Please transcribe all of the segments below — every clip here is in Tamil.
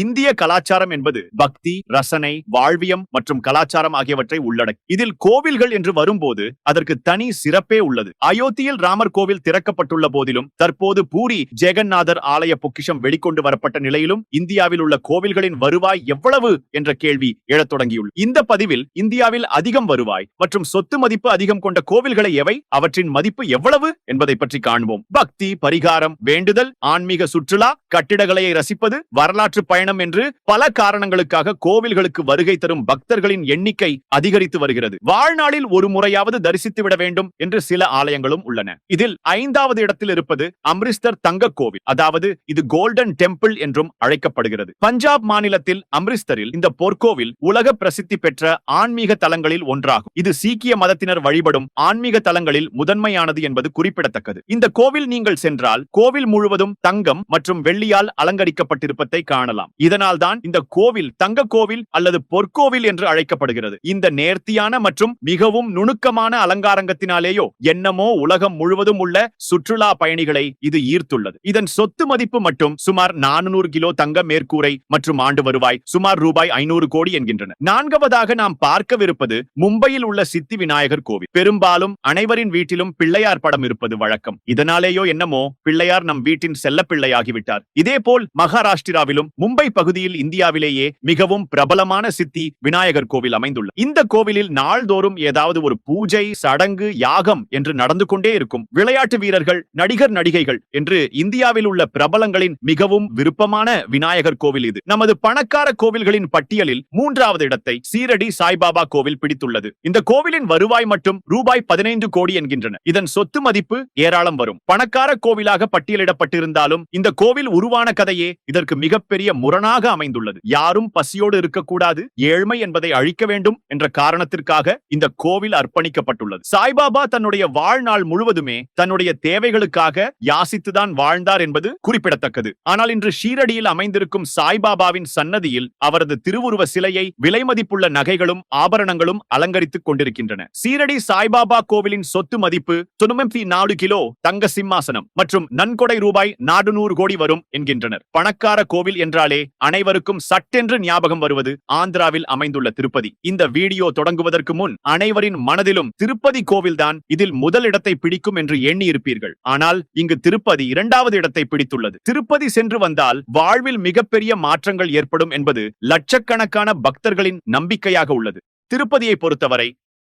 இந்திய கலாச்சாரம் என்பது பக்தி ரசனை வாழ்வியம் மற்றும் கலாச்சாரம் ஆகியவற்றை உள்ளடக்கி. இதில் கோவில்கள் என்று வரும்போது அதற்கு தனி சிறப்பே உள்ளது. அயோத்தியில் ராமர் கோவில் திறக்கப்பட்டுள்ள போதிலும் தற்போது பூரி ஜெகநாதர் ஆலய பொக்கிஷம் வெளிக்கொண்டு வரப்பட்ட நிலையிலும் இந்தியாவில் உள்ள கோவில்களின் வருவாய் எவ்வளவு என்ற கேள்வி எழத் தொடங்கியுள்ளது. இந்த பதிவில் இந்தியாவில் அதிகம் வருவாய் மற்றும் சொத்து மதிப்பு அதிகம் கொண்ட கோவில்களை எவை அவற்றின் மதிப்பு எவ்வளவு என்பதை பற்றி காண்போம் பக்தி பரிகாரம் வேண்டுதல் ஆன்மீக சுற்றுலா கட்டிடக்கலையை ரசிப்பது வரலாற்று பயணம் என்று பல காரணங்களுக்காக கோவில்களுக்கு வருகை தரும் பக்தர்களின் எண்ணிக்கை அதிகரித்து வருகிறது. வாழ்நாளில் ஒரு முறையாவது தரிசித்து விட வேண்டும் என்று சில ஆலயங்களும் உள்ளன. இதில் ஐந்தாவது இடத்தில் இருப்பது அம்ரிஸ்தர் தங்க கோவில். அதாவது இது கோல்டன் டெம்பிள் என்றும் அழைக்கப்படுகிறது. பஞ்சாப் மாநிலத்தில் அம்ரிஸ்தரில் இந்த பொற்கோவில் உலக பிரசித்தி பெற்ற ஆன்மீக தலங்களில் ஒன்றாகும். இது சீக்கிய மதத்தினர் வழிபடும் ஆன்மீக தலங்களில் முதன்மையானது என்பது குறிப்பிடத்தக்கது. இந்த கோவில் நீங்கள் சென்றால் கோவில் முழுவதும் தங்கம் மற்றும் வெள்ளியால் அலங்கரிக்கப்பட்டிருப்பதை காணலாம். இதனால் தான் இந்த கோவில் தங்க கோவில் அல்லது பொற்கோவில் என்று அழைக்கப்படுகிறது. இந்த நேர்த்தியான மற்றும் மிகவும் நுணுக்கமான அலங்காரங்கத்தினாலேயோ என்னமோ உலகம் முழுவதும் உள்ள சுற்றுலா பயணிகளை இது ஈர்த்துள்ளது. இதன் சொத்து மதிப்பு மட்டும் சுமார் நானூறு கிலோ தங்க மேற்கூரை மற்றும் ஆண்டு வருவாய் சுமார் ரூபாய் ஐநூறு கோடி என்கின்றன. நான்காவதாக நாம் பார்க்கவிருப்பது மும்பையில் உள்ள சித்தி விநாயகர் கோவில். பெரும்பாலும் அனைவரின் வீட்டிலும் பிள்ளையார் படம் இருப்பது வழக்கம். இதனாலேயோ என்னமோ பிள்ளையார் நம் வீட்டின் செல்ல பிள்ளையாகிவிட்டார் இதேபோல் மகாராஷ்டிராவிலும் மும்பை பகுதியில் இந்தியாவிலேயே மிகவும் பிரபலமான சித்தி விநாயகர் கோவில் அமைந்துள்ளது இந்த கோவிலில் நாள்தோறும் ஏதாவது ஒரு பூஜை சடங்கு யாகம் என்று நடந்து கொண்டே இருக்கும் விளையாட்டு வீரர்கள் நடிகர் நடிகைகள் என்று இந்தியாவில் உள்ள பிரபலங்களின் மிகவும் விருப்பமான விநாயகர் கோவில் இது. நமது பணக்கார கோவில்களின் பட்டியலில் மூன்றாவது இடத்தை சீரடி சாய்பாபா கோவில் பிடித்துள்ளது. இந்த கோவிலின் வருவாய் மட்டும் ரூபாய் பதினைந்து கோடி என்கின்றன. இதன் சொத்து மதிப்பு ஏராளம் வரும். பணக்கார கோவிலாக பட்டியலிடப்பட்டிருந்தாலும் இந்த கோவில் உருவான கதையே இதற்கு மிகப்பெரிய முரணாக அமைந்துள்ளது. யாரும் பசியோடு இருக்கக்கூடாது. ஏழ்மை என்பதை அழிக்க வேண்டும் என்ற காரணத்திற்காக இந்த கோவில் அர்ப்பணிக்கப்பட்டுள்ளது. சாய்பாபா தன்னுடைய வாழ்நாள் முழுவதுமே தன்னுடைய தேவைகளுக்காக யாசித்துதான் வாழ்ந்தார் என்பது குறிப்பிடத்தக்கது. ஆனால் இன்று ஷீரடியில் அமைந்திருக்கும் சாய்பாபாவின் சன்னதியில் அவரது திருவுருவ சிலையை விலை மதிப்புள்ள நகைகளும் ஆபரணங்களும் அலங்கரித்துக் கொண்டிருக்கின்றன. சீரடி சாய்பாபா கோவிலின் சொத்து மதிப்பு தொண்ணூத்தி நாலு கிலோ தங்க சிம்மாசனம் மற்றும் நன்கொடை ரூபாய் நாடுநூறு கோடி வரும் என்கின்றனர். பணக்கார கோவில் என்றாலே அனைவருக்கும் சட்டென்று ஞாபகம் வருவது ஆந்திராவில் அமைந்துள்ள திருப்பதி. இந்த வீடியோ தொடங்குவதற்கு முன் அனைவரின் மனதிலும் திருப்பதி கோவில்தான் இதில் முதல் இடத்தை பிடிக்கும் என்று எண்ணி இருப்பீர்கள் ஆனால் இங்கு திருப்பதி இரண்டாவது இடத்தை பிடித்துள்ளது. திருப்பதி சென்று வந்தால் வாழ்வில் மிகப்பெரிய மாற்றங்கள் ஏற்படும் என்பது லட்சக்கணக்கான பக்தர்களின் நம்பிக்கையாக உள்ளது. திருப்பதியை பொறுத்தவரை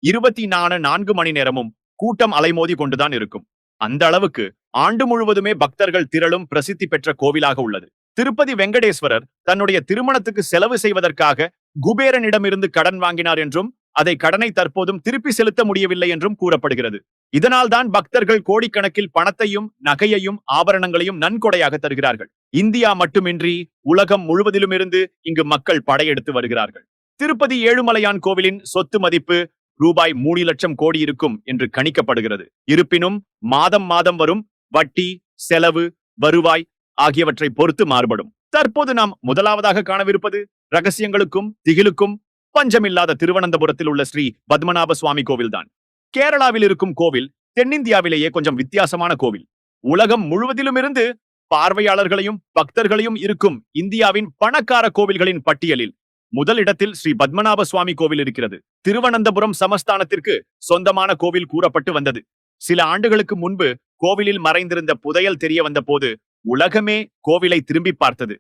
இருபத்தி நாலு நான்கு மணி நேரமும் கூட்டம் அலைமோதி கொண்டுதான் இருக்கும். அந்த அளவுக்கு ஆண்டு முழுவதுமே பக்தர்கள் திரளும் பிரசித்தி பெற்ற கோவிலாக உள்ளது. திருப்பதி வெங்கடேஸ்வரர் தன்னுடைய திருமணத்துக்கு செலவு செய்வதற்காக குபேரனிடமிருந்து கடன் வாங்கினார் என்றும் அதை கடனை தற்போதும் திருப்பி செலுத்த முடியவில்லை என்றும் கூறப்படுகிறது. இதனால்தான் பக்தர்கள் கோடிக்கணக்கில் பணத்தையும் நகையையும் ஆபரணங்களையும் நன்கொடையாக தருகிறார்கள். இந்தியா மட்டுமின்றி உலகம் முழுவதிலும் இருந்து இங்கு மக்கள் படையெடுத்து வருகிறார்கள். திருப்பதி ஏழுமலையான் கோவிலின் சொத்து மதிப்பு ரூபாய் மூணு லட்சம் கோடி இருக்கும் என்று கணிக்கப்படுகிறது. இருப்பினும் மாதம் மாதம் வரும் வட்டி செலவு வருவாய் ஆகியவற்றை பொறுத்து மாறுபடும். தற்போது நாம் முதலாவதாக காணவிருப்பது ரகசியங்களுக்கும் திகிலுக்கும் பஞ்சமில்லாத திருவனந்தபுரத்தில் உள்ள ஸ்ரீ பத்மநாப சுவாமி கோவில்தான். கேரளாவில் இருக்கும் கோவில் தென்னிந்தியாவிலேயே கொஞ்சம் வித்தியாசமான கோவில். உலகம் முழுவதிலும் இருந்து பார்வையாளர்களையும் பக்தர்களையும் இருக்கும் இந்தியாவின் பணக்கார கோவில்களின் பட்டியலில் முதலிடத்தில் ஸ்ரீ பத்மநாப சுவாமி கோவில் இருக்கிறது. திருவனந்தபுரம் சமஸ்தானத்திற்கு சொந்தமான கோவில் கூறப்பட்டு வந்தது. சில ஆண்டுகளுக்கு முன்பு கோவிலில் மறைந்திருந்த புதையல் தெரிய வந்த போது உலகமே கோவிலை திரும்பி பார்த்தது.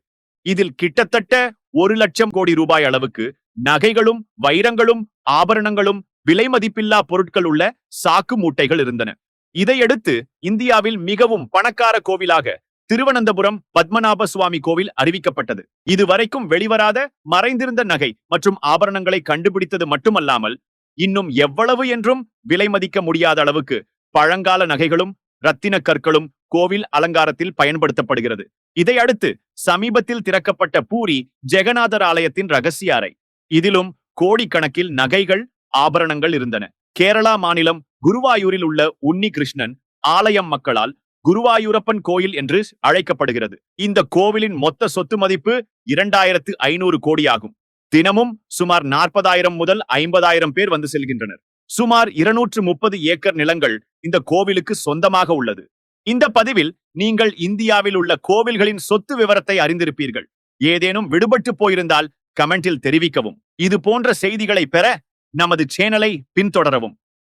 இதில் கிட்டத்தட்ட ஒரு லட்சம் கோடி ரூபாய் அளவுக்கு நகைகளும் வைரங்களும் ஆபரணங்களும் விலை மதிப்பில்லா பொருட்கள் உள்ள சாக்கு மூட்டைகள் இருந்தன. இதையடுத்து இந்தியாவில் மிகவும் பணக்கார கோவிலாக திருவனந்தபுரம் பத்மநாப சுவாமி கோவில் அறிவிக்கப்பட்டது. இதுவரைக்கும் வெளிவராத மறைந்திருந்த நகை மற்றும் ஆபரணங்களை கண்டுபிடித்தது மட்டுமல்லாமல் இன்னும் எவ்வளவு என்றும் விலை மதிக்க முடியாத அளவுக்கு பழங்கால நகைகளும் ரத்தின கற்களும் கோவில் அலங்காரத்தில் பயன்படுத்தப்படுகிறது. இதையடுத்து சமீபத்தில் திறக்கப்பட்ட பூரி ஜெகநாதர் ஆலயத்தின் ரகசிய அறை. இதிலும் கோடிக்கணக்கில் நகைகள் ஆபரணங்கள் இருந்தன. கேரளா மாநிலம் குருவாயூரில் உள்ள உன்னி கிருஷ்ணன் ஆலயம் மக்களால் குருவாயூரப்பன் கோயில் என்று அழைக்கப்படுகிறது. இந்த கோவிலின் மொத்த சொத்து மதிப்பு இரண்டாயிரத்து ஐநூறு கோடி ஆகும் தினமும் சுமார் நாற்பதாயிரம் முதல் ஐம்பதாயிரம் பேர் வந்து செல்கின்றனர். சுமார் இருநூற்று முப்பது ஏக்கர் நிலங்கள் இந்த கோவிலுக்கு சொந்தமாக உள்ளது. இந்த பதிவில் நீங்கள் இந்தியாவில் உள்ள கோவில்களின் சொத்து விவரத்தை அறிந்திருப்பீர்கள். ஏதேனும் விடுபட்டு போயிருந்தால் கமெண்டில் தெரிவிக்கவும். இது போன்ற செய்திகளை பெற நமது சேனலை பின்தொடரவும்.